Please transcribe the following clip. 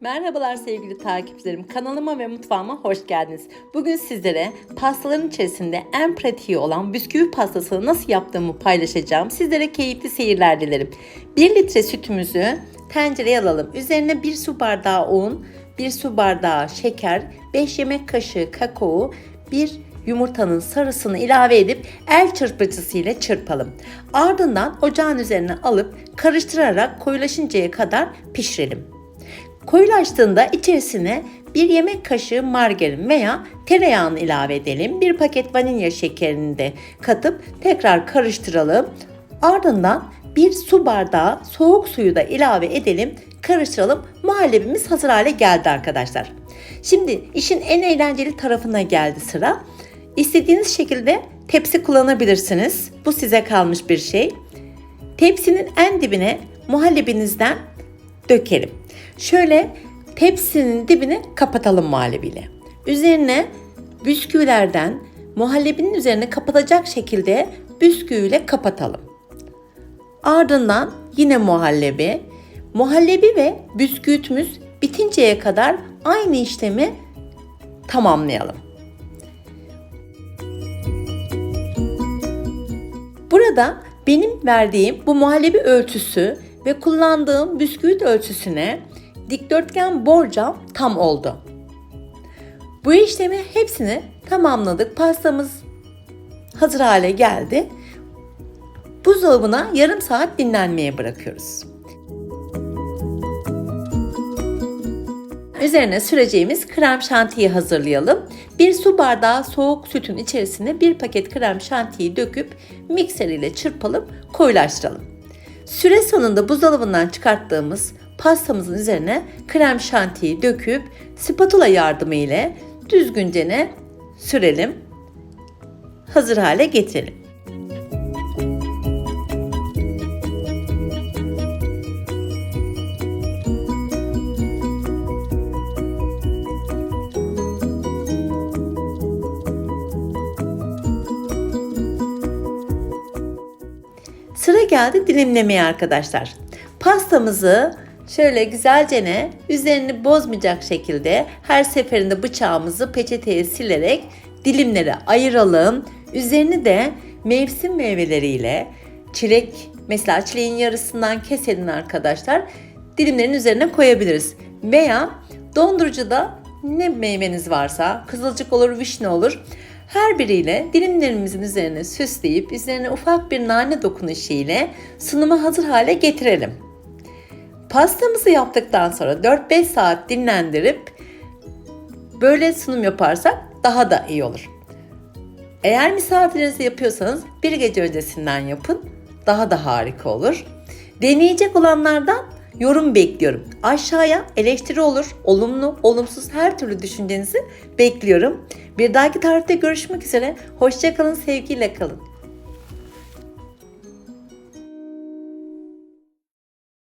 Merhabalar sevgili takipçilerim. Kanalıma ve mutfağıma hoş geldiniz. Bugün sizlere pastaların içerisinde en pratiği olan bisküvi pastasını nasıl yaptığımı paylaşacağım. Sizlere keyifli seyirler dilerim. 1 litre sütümüzü tencereye alalım. Üzerine 1 su bardağı un, 1 su bardağı şeker, 5 yemek kaşığı kakao, 1 yumurtanın sarısını ilave edip el çırpıcısı ile çırpalım. Ardından ocağın üzerine alıp karıştırarak koyulaşıncaya kadar pişirelim. Koyulaştığında içerisine bir yemek kaşığı margarin veya tereyağını ilave edelim. Bir paket vanilya şekerini de katıp tekrar karıştıralım. Ardından bir su bardağı soğuk suyu da ilave edelim. Karıştıralım. Muhallebimiz hazır hale geldi arkadaşlar. Şimdi işin en eğlenceli tarafına geldi sıra. İstediğiniz şekilde tepsi kullanabilirsiniz. Bu size kalmış bir şey. Tepsinin en dibine muhallebinizden dökelim. Şöyle tepsinin dibini kapatalım muhallebiyle. Üzerine bisküvilerden muhallebinin üzerine kapatacak şekilde bisküviyle kapatalım. Ardından yine muhallebi, muhallebi ve bisküvitimiz bitinceye kadar aynı işlemi tamamlayalım. Burada benim verdiğim bu muhallebi ölçüsü ve kullandığım bisküvit ölçüsüne dikdörtgen borcam tam oldu. Bu işlemi hepsini tamamladık. Pastamız hazır hale geldi. Buzdolabına yarım saat dinlenmeye bırakıyoruz. Üzerine süreceğimiz krem şantiyi hazırlayalım. Bir su bardağı soğuk sütün içerisine bir paket krem şantiyi döküp mikser ile çırpalım, koyulaştıralım. Süre sonunda buzdolabından çıkarttığımız pastamızın üzerine krem şantiyi döküp spatula yardımı ile düzgünce ne sürelim. Hazır hale getirelim. Sıra geldi dilimlemeye arkadaşlar. Pastamızı şöyle güzelce ne üzerini bozmayacak şekilde her seferinde bıçağımızı peçeteye silerek dilimlere ayıralım. Üzerini de mevsim meyveleriyle çilek mesela çileğin yarısından keselim arkadaşlar. Dilimlerin üzerine koyabiliriz. Veya dondurucuda ne meyveniz varsa kızılcık olur, vişne olur. Her biriyle dilimlerimizin üzerine süsleyip üzerine ufak bir nane dokunuşu ile sunumu hazır hale getirelim. Pastamızı yaptıktan sonra 4-5 saat dinlendirip böyle sunum yaparsak daha da iyi olur. Eğer misafirinize yapıyorsanız bir gece öncesinden yapın. Daha da harika olur. Deneyecek olanlardan yorum bekliyorum. Aşağıya eleştiri olur, olumlu, olumsuz her türlü düşüncenizi bekliyorum. Bir dahaki tarihte görüşmek üzere. Hoşçakalın, sevgiyle kalın.